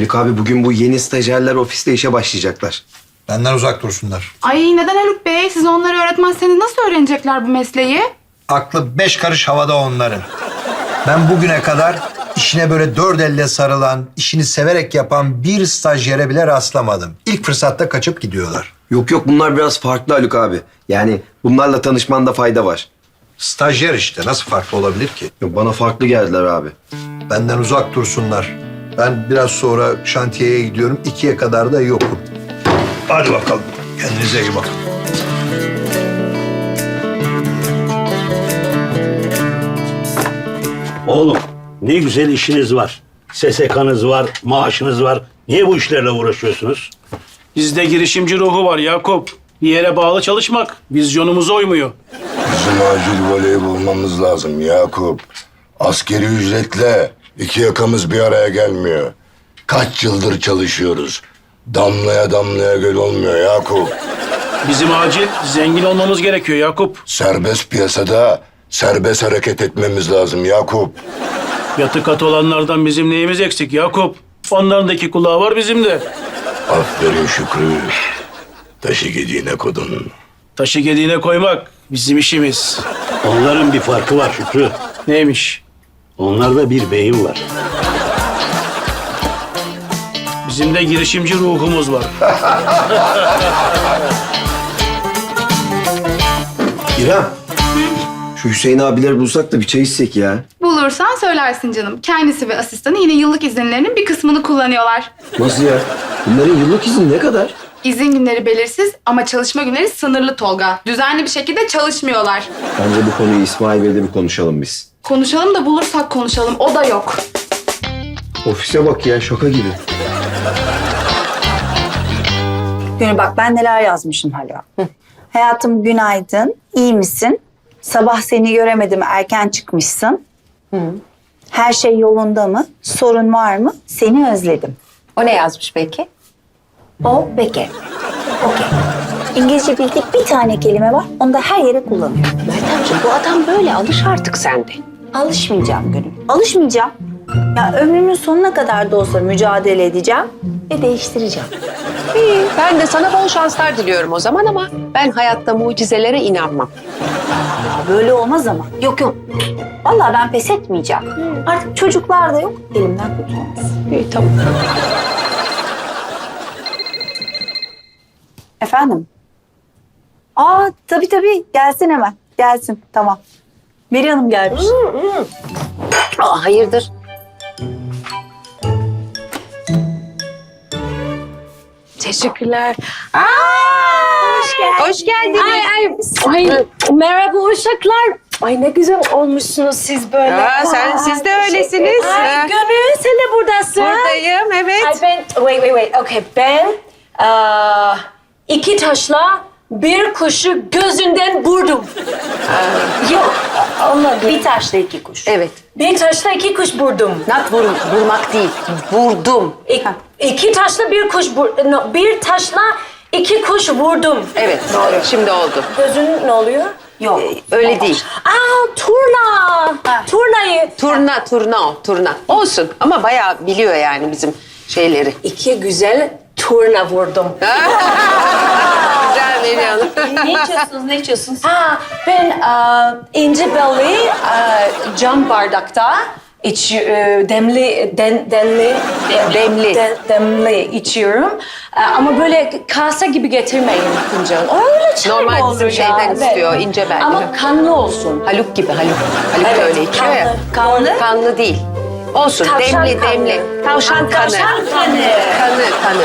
Haluk abi bugün bu yeni stajyerler ofiste işe başlayacaklar. Benden uzak dursunlar. Ay neden Haluk Bey? Siz onları öğretmezseniz nasıl öğrenecekler bu mesleği? Aklı beş karış havada onların. Ben bugüne kadar işine böyle dört elle sarılan, işini severek yapan bir stajyere bile rastlamadım. İlk fırsatta kaçıp gidiyorlar. Yok yok bunlar biraz farklı Haluk abi. Yani bunlarla tanışmanda fayda var. Stajyer işte nasıl farklı olabilir ki? Yok, bana farklı geldiler abi. Benden uzak dursunlar. Ben biraz sonra şantiyeye gidiyorum. İkiye kadar da yokum. Hadi bakalım. Kendinize iyi bakın. Oğlum ne güzel işiniz var. SSK'nız var, maaşınız var. Niye bu işlerle uğraşıyorsunuz? Bizde girişimci ruhu var Yakup. Bir yere bağlı çalışmak vizyonumuza uymuyor. Bizim acil voleyi bulmamız lazım Yakup. Askeri ücretle iki yakamız bir araya gelmiyor. Kaç yıldır çalışıyoruz. Damlaya damlaya göl olmuyor Yakup. Bizim acil zengin olmamız gerekiyor Yakup. Serbest piyasada serbest hareket etmemiz lazım Yakup. Yatı katı olanlardan bizim neyimiz eksik Yakup? Onların da iki kulağı var bizim de. Aferin Şükrü. Taşı gediğine kodun. Taşı gediğine koymak bizim işimiz. Onların bir farkı var Şükrü. Neymiş? Onlarda bir beyin var. Bizim de girişimci ruhumuz var. İrem. Şu Hüseyin abileri bulsak da bir çay içsek ya. Bulursan söylersin canım. Kendisi ve asistanı yine yıllık izinlerinin bir kısmını kullanıyorlar. Nasıl ya? Bunların yıllık izni ne kadar? İzin günleri belirsiz ama çalışma günleri sınırlı Tolga. Düzenli bir şekilde çalışmıyorlar. Bence bu konuyu İsmail Bey'le bir konuşalım biz. Konuşalım da bulursak konuşalım. O da yok. Ofise bak ya şaka gibi. Gönül bak ben neler yazmışım hala. Hayatım günaydın, iyi misin? Sabah seni göremedim, erken çıkmışsın. Her şey yolunda mı? Sorun var mı? Seni özledim. O ne yazmış peki? O Beke. Okey. İngilizce bildik bir tane kelime var, onu da her yere kullanıyor. Meltemciğim bu adam böyle alış artık sende. Alışmayacağım Gönül, alışmayacağım. Ya ömrümün sonuna kadar da olsa mücadele edeceğim ve değiştireceğim. İyi, ben de sana bol şanslar diliyorum o zaman ama ben hayatta mucizelere inanmam. Ya böyle olmaz ama. Yok yok. Vallahi ben pes etmeyeceğim. Artık çocuklar da yok, elimden kurtulamaz. İyi tamam. Efendim? Aa tabii tabii gelsin hemen. Gelsin tamam. Meri Hanım gelmiş. Aa, hayırdır? Teşekkürler. Aa, hoş geldin. Hoş geldiniz. Ay, ay, ay, merhaba uşaklar. Ay ne güzel olmuşsunuz siz böyle. Aa, sen siz de öylesiniz. Ay Ha. Gönül sen de buradasın. Buradayım evet. Ay ben, wait wait wait. Okay ben aa, iki taşla bir kuşu gözünden vurdum. Yok olmadı. Bir taşla iki kuş. Evet. Bir taşla iki kuş vurdum. Not vur, vurmak değil. Vurdum. İk, iki taşla bir kuş vur, no, bir taşla iki kuş vurdum. Evet doğru. Şimdi oldu. Gözün ne oluyor? Yok. Öyle değil. Aa turna. Turnayı. Turna, turna o, turna. Olsun ama bayağı biliyor yani bizim şeyleri. İki güzel turna vurdum. Meri Hanım. ne içiyorsunuz, ne içiyorsunuz? Ha, ben uh, ince belli uh, cam bardakta iç, e, demli, den, denli, Demli. de- demli içiyorum. E, ama böyle kase gibi getirmeyin fincan. Öyle çay Normal mı bizim olur ya? şeyden istiyor, ince belli. Ama kanlı olsun. Haluk gibi Haluk. Haluk da Evet, öyle içiyor ya. kanlı. Kanlı? Kanlı değil. Olsun Tavşan demli kanı. demli. Tavşan kanı. Tavşan kanı. Kanı kanı.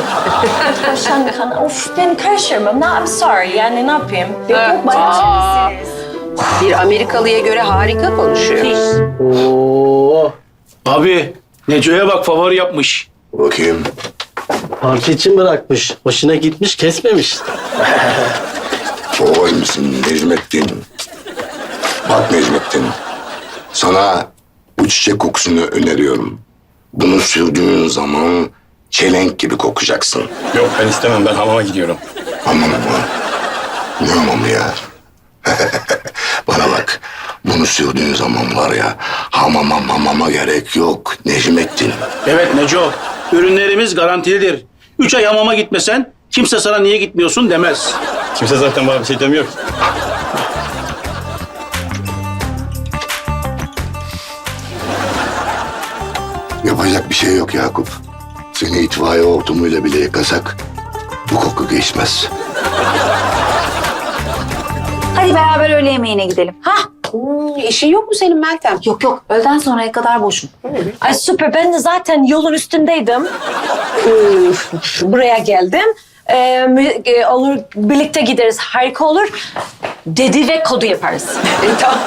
Tavşan kanı. Of ben karıştırmam. No, I'm sorry. Yani ne yapayım? Aa, bir Amerikalıya göre harika konuşuyor. Oo. Abi Neco'ya bak favori yapmış. Bakayım. Parti için bırakmış. Hoşuna gitmiş, kesmemiş. Oy musun Necmettin? Bak Necmettin. Sana bu çiçek kokusunu öneriyorum. Bunu sürdüğün zaman çelenk gibi kokacaksın. Yok ben istemem. Ben hamama gidiyorum. Hamam mı? Ne hamamı ya? Bana bak. Bunu sürdüğün zaman var ya hamama mamama gerek yok Necmettin. Evet Neco. Ürünlerimiz garantilidir. Üç ay hamama gitmesen kimse sana niye gitmiyorsun demez. Kimse zaten bana bir şey demiyor. Yapacak bir şey yok Yakup. Seni itfaiye hortumuyla bile yıkasak bu koku geçmez. Hadi beraber öğle yemeğine gidelim. Ha, hmm, işin yok mu senin Meltem? Yok yok öğleden sonraya kadar boşum. Ay süper ben de zaten yolun üstündeydim. Üf, Buraya geldim. Ee, mü- e, olur birlikte gideriz harika olur. Dedi ve kodu yaparız. E, tamam.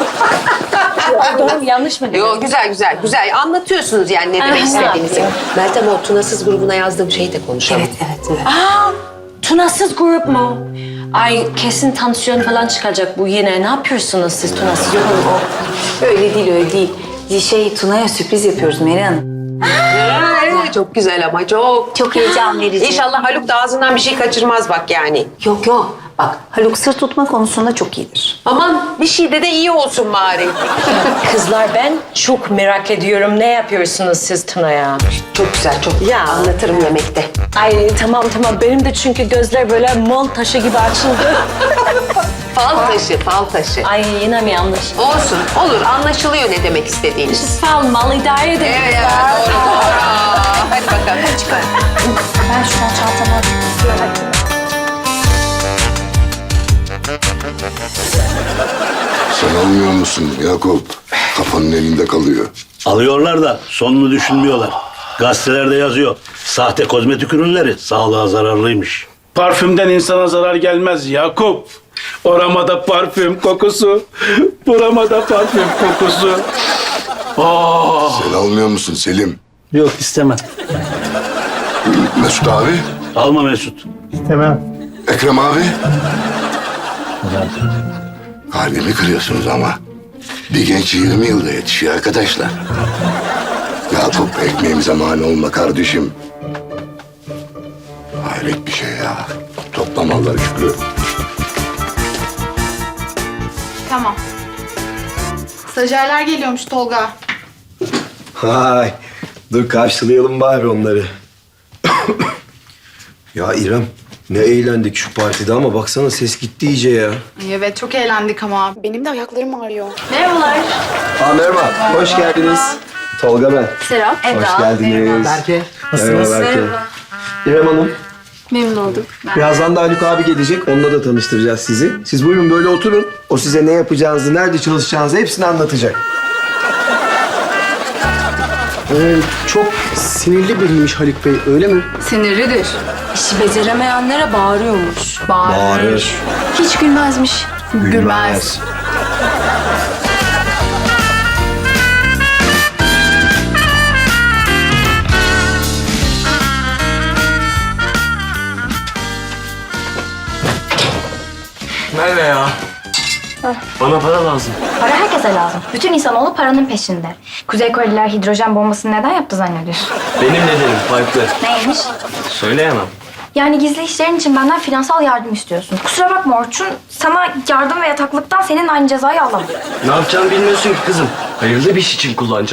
Doğru mu, yanlış mı? dedim? Yo, güzel güzel güzel. Anlatıyorsunuz yani ne demek Aha. istediğinizi. Meltem o tunasız grubuna yazdığım şeyi de konuşalım. Evet evet evet. Aa, tunasız grup mu? Ay kesin tansiyon falan çıkacak bu yine. Ne yapıyorsunuz siz tunasız? Yok o. Öyle değil öyle değil. Şey Tuna'ya sürpriz yapıyoruz Meri Hanım. Ha, evet, çok güzel ama çok. Çok heyecan verici. İnşallah Haluk da ağzından bir şey kaçırmaz bak yani. Yok yok. Bak Haluk sır tutma konusunda çok iyidir. Aman bir şeyde de iyi olsun bari. Kızlar ben çok merak ediyorum. Ne yapıyorsunuz siz Tuna'ya? çok güzel çok. Ya anlatırım yemekte. Ay tamam tamam benim de çünkü gözler böyle mol taşı gibi açıldı. Fal taşı, fal taşı. Ay yine mi yanlış? Olsun, olur. Anlaşılıyor ne demek istediğiniz. Sağ mal idare edin. Evet, evet, doğru, doğru. Hadi bakalım. Çıkar. Ben şu an musun Yakup? Kafanın elinde kalıyor. Alıyorlar da sonunu düşünmüyorlar. Gazetelerde yazıyor. Sahte kozmetik ürünleri sağlığa zararlıymış. Parfümden insana zarar gelmez Yakup. Oramada parfüm kokusu, buramada parfüm kokusu. Aa, Sen almıyor musun Selim? Yok istemem. Mesut abi? Alma Mesut. Ekrem abi? Kalbimi kırıyorsunuz ama. Bir genç 20 yılda yetişiyor arkadaşlar. Yakup ekmeğimize mani olma kardeşim. Hayret bir şey ya. Toplamalar Şükrü. Tamam. Stajyerler geliyormuş Tolga. Hay. Dur karşılayalım bari onları. ya İrem ne eğlendik şu partide ama baksana ses gitti iyice ya. Ay evet çok eğlendik ama. Benim de ayaklarım ağrıyor. Merhabalar. Aa, merhaba. Hoş geldiniz. Tolga ben. Selam. Hoş geldiniz. Berke. Nasılsınız? Merhaba Berke. İrem Hanım. Memnun oldum. Birazdan da Haluk abi gelecek. Onunla da tanıştıracağız sizi. Siz buyurun böyle oturun. O size ne yapacağınızı, nerede çalışacağınızı hepsini anlatacak. Ee, çok sinirli biriymiş Haluk Bey öyle mi? Sinirlidir. İşi beceremeyenlere bağırıyormuş. Bağırır. Hiç gülmezmiş. Gülmez. Bana para lazım. Para herkese lazım. Bütün insanoğlu paranın peşinde. Kuzey Koreliler hidrojen bombasını neden yaptı zannediyorsun? Benim nedenim farklı. Neymiş? Söyleyemem. Yani gizli işlerin için benden finansal yardım istiyorsun. Kusura bakma Orçun, sana yardım ve yataklıktan senin aynı cezayı alamam. Ne yapacağını bilmiyorsun ki kızım. Hayırlı bir iş için kullanacağım.